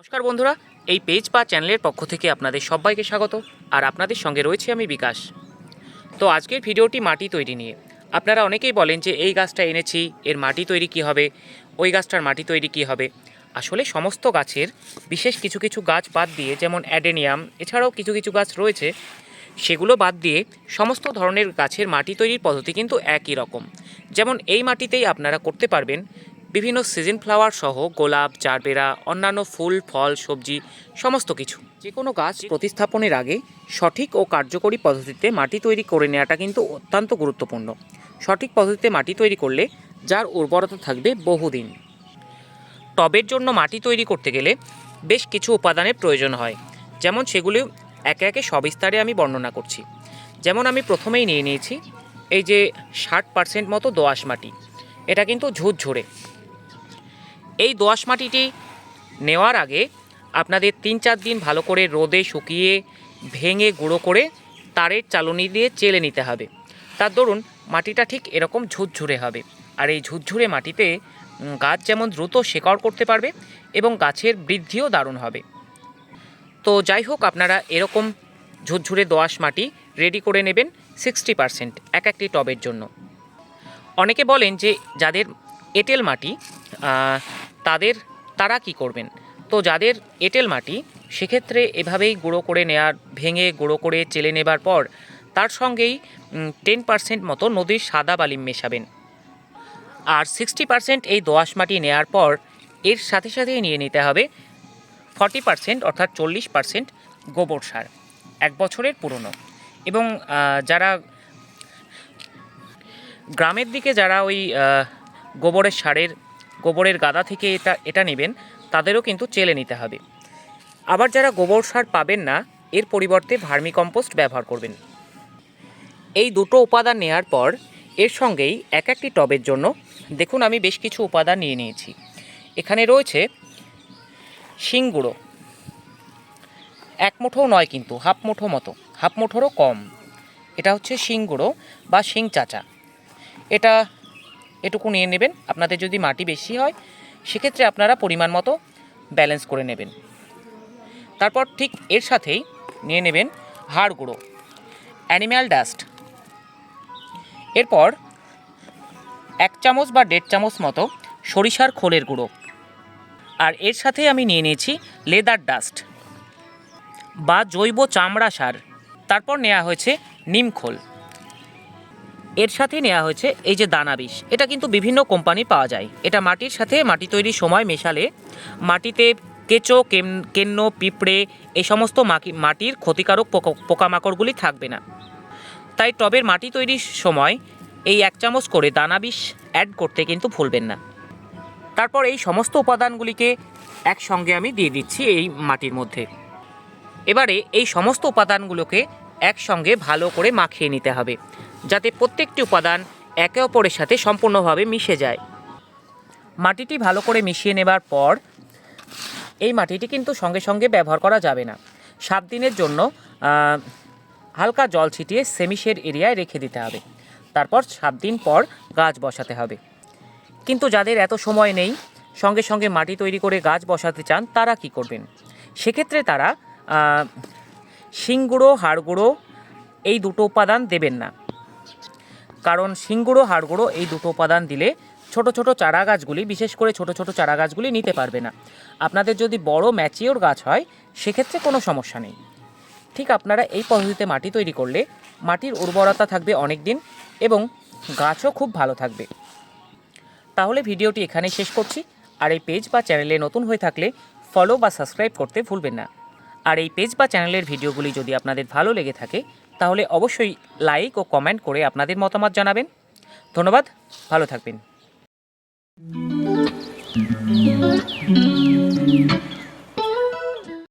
নমস্কার বন্ধুরা, এই পেজ বা চ্যানেলের পক্ষ থেকে আপনাদের সবাইকে স্বাগত, আর আপনাদের সঙ্গে রয়েছে আমি বিকাশ। তো আজকের ভিডিওটি মাটি তৈরি নিয়ে। আপনারা অনেকেই বলেন যে, এই গাছটা এনেছি, এর মাটি তৈরি কি হবে? ওই গাছটার মাটি তৈরি কি হবে? আসলে সমস্ত গাছের বিশেষ কিছু কিছু গাছ বাদ দিয়ে, যেমন অ্যাডেনিয়াম, এছাড়াও কিছু কিছু গাছ রয়েছে, সেগুলো বাদ দিয়ে সমস্ত ধরনের গাছের মাটি তৈরির পদ্ধতি কিন্তু একই রকম। যেমন এই মাটিতেই আপনারা করতে পারবেন বিভিন্ন সিজন ফ্লাওয়ার সহ গোলাপ চারবেরা অন্যান্য ফুল, ফল, সবজি, সমস্ত কিছু। যে কোনো গাছ প্রতিস্থাপনের আগে সঠিক ও কার্যকরী পদ্ধতিতে মাটি তৈরি করে নেওয়াটা কিন্তু অত্যন্ত গুরুত্বপূর্ণ। সঠিক পদ্ধতিতে মাটি তৈরি করলে যার উর্বরতা থাকবে বহুদিন। টবের জন্য মাটি তৈরি করতে গেলে বেশ কিছু উপাদানের প্রয়োজন হয়। যেমন সেগুলি একে একে সবিস্তারে আমি বর্ণনা করছি। যেমন আমি প্রথমেই নিয়ে নিয়েছি, এই যে ষাট পার্সেন্ট মতো দোআঁশ মাটি। এটা কিন্তু ঝুরঝুরে। এই দোআঁশ মাটিটি নেওয়ার আগে আপনাদের তিন চার দিন ভালো করে রোদে শুকিয়ে ভেঙে গুঁড়ো করে তারের চালনি দিয়ে চেলে নিতে হবে। তার দরুন মাটিটা ঠিক এরকম ঝুরঝুরে হবে। আর এই ঝুরঝুরে মাটিতে গাছ যেমন দ্রুত শেকড় করতে পারবে এবং গাছের বৃদ্ধিও দারুণ হবে। তো যাই হোক, আপনারা এরকম ঝুরঝুরে দোআঁশ মাটি রেডি করে নেবেন সিক্সটি পারসেন্ট এক একটি টবের জন্য। অনেকে বলেন যে যাদের এঁটেল মাটি তাদের তারা কি করবেন? তো যাদের এঁটেল মাটি, সেক্ষেত্রে এভাবেই গুঁড়ো করে নেওয়ার ভেঙে গুঁড়ো করে চেলে নেবার পর তার সঙ্গেই টেন পার্সেন্ট মতো নদীর সাদা বালি মেশাবেন। আর সিক্সটি পার্সেন্ট এই দোআঁশ মাটি নেওয়ার পর এর সাথে সাথেই নিয়ে নিতে হবে ফর্টি পার্সেন্ট অর্থাৎ চল্লিশ পার্সেন্ট গোবর সার, এক বছরের পুরনো। এবং যারা গ্রামের দিকে যারা ওই গোবরের সারের গোবরের গাদা থেকে এটা এটা নেবেন, তাদেরও কিন্তু চেলে নিতে হবে। আবার যারা গোবর সার পাবেন না, এর পরিবর্তে ভার্মি কম্পোস্ট ব্যবহার করবেন। এই দুটো উপাদান নেওয়ার পর, এর সঙ্গেই এক একটি টবের জন্য, দেখুন আমি বেশ কিছু উপাদান নিয়ে নিয়েছি। এখানে রয়েছে শিং গুঁড়ো, এক মুঠো নয় কিন্তু, হাফ মুঠো মতো, হাফ মুঠোরও কম। এটা হচ্ছে শিং গুঁড়ো বা শিং চাচা। এটা এটুকু নিয়ে নেবেন। আপনাদের যদি মাটি বেশি হয়, সেক্ষেত্রে আপনারা পরিমাণ মতো ব্যালেন্স করে নেবেন। তারপর ঠিক এর সাথেই নিয়ে নেবেন হাড় গুঁড়ো অ্যানিম্যাল ডাস্ট এরপর এক চামচ বা দেড় চামচ মতো সরিষার খোলের গুঁড়ো। আর এর সাথে আমি নিয়ে নিয়েছি লেদার ডাস্ট বা জৈব চামড়া সার। তারপর নেওয়া হয়েছে নিমখোল এর সাথে নেওয়া হয়েছে এই যে দানা বিষ। এটা কিন্তু বিভিন্ন কোম্পানি পাওয়া যায়। এটা মাটির সাথে মাটি তৈরির সময় মেশালে মাটিতে কেঁচো কেন্ন, পিঁপড়ে এই সমস্ত মাটির ক্ষতিকারক পোকা- পোকামাকড়গুলি থাকবে না। তাই টবের মাটি তৈরির সময় এই এক চামচ করে দানা বিষ অ্যাড করতে কিন্তু ভুলবেন না। তারপর এই সমস্ত উপাদানগুলিকে একসঙ্গে আমি দিয়ে দিচ্ছি এই মাটির মধ্যে। এবারে এই সমস্ত উপাদানগুলোকে একসঙ্গে ভালো করে মাখিয়ে নিতে হবে। যাতে প্রত্যেকটি উপাদান একে অপরের সাথে সম্পূর্ণভাবে মিশে যায়। মাটিটি ভালো করে মিশিয়ে নেবার পর এই মাটিটি কিন্তু সঙ্গে সঙ্গে ব্যবহার করা যাবে না। সাত দিনের জন্য হালকা জল ছিটিয়ে সেমিশের এরিয়ায় রেখে দিতে হবে। তারপর সাত দিন পর গাছ বসাতে হবে। কিন্তু যাদের এত সময় নেই, সঙ্গে সঙ্গে মাটি তৈরি করে গাছ বসাতে চান, তারা কি করবেন? সেক্ষেত্রে তারা শিংগুঁড়ো, হাড়গুঁড়ো এই দুটো উপাদান দেবেন না। কারণ শিংগুঁড়ো হাড়গুঁড়ো এই দুটো উপাদান দিলে ছোট ছোট চারা গাছগুলি, বিশেষ করে ছোট ছোট চারা গাছগুলি নিতে পারবে না। আপনাদের যদি বড় ম্যাচিওর গাছ হয়, সেক্ষেত্রে কোনো সমস্যা নেই। ঠিক আপনারা এই পদ্ধতিতে মাটি তৈরি করলে মাটির উর্বরতা থাকবে অনেক দিন এবং গাছও খুব ভালো থাকবে। তাহলে ভিডিওটি এখানেই শেষ করছি। আর এই পেজ বা চ্যানেলে নতুন হয়ে থাকলে ফলো বা সাবস্ক্রাইব করতে ভুলবেন না। আর এই পেজ বা চ্যানেলের ভিডিওগুলি যদি আপনাদের ভালো লেগে থাকে তাহলে অবশ্যই লাইক ও কমেন্ট করে আপনাদের মতামত জানাবেন। ধন্যবাদ ভালো থাকবেন।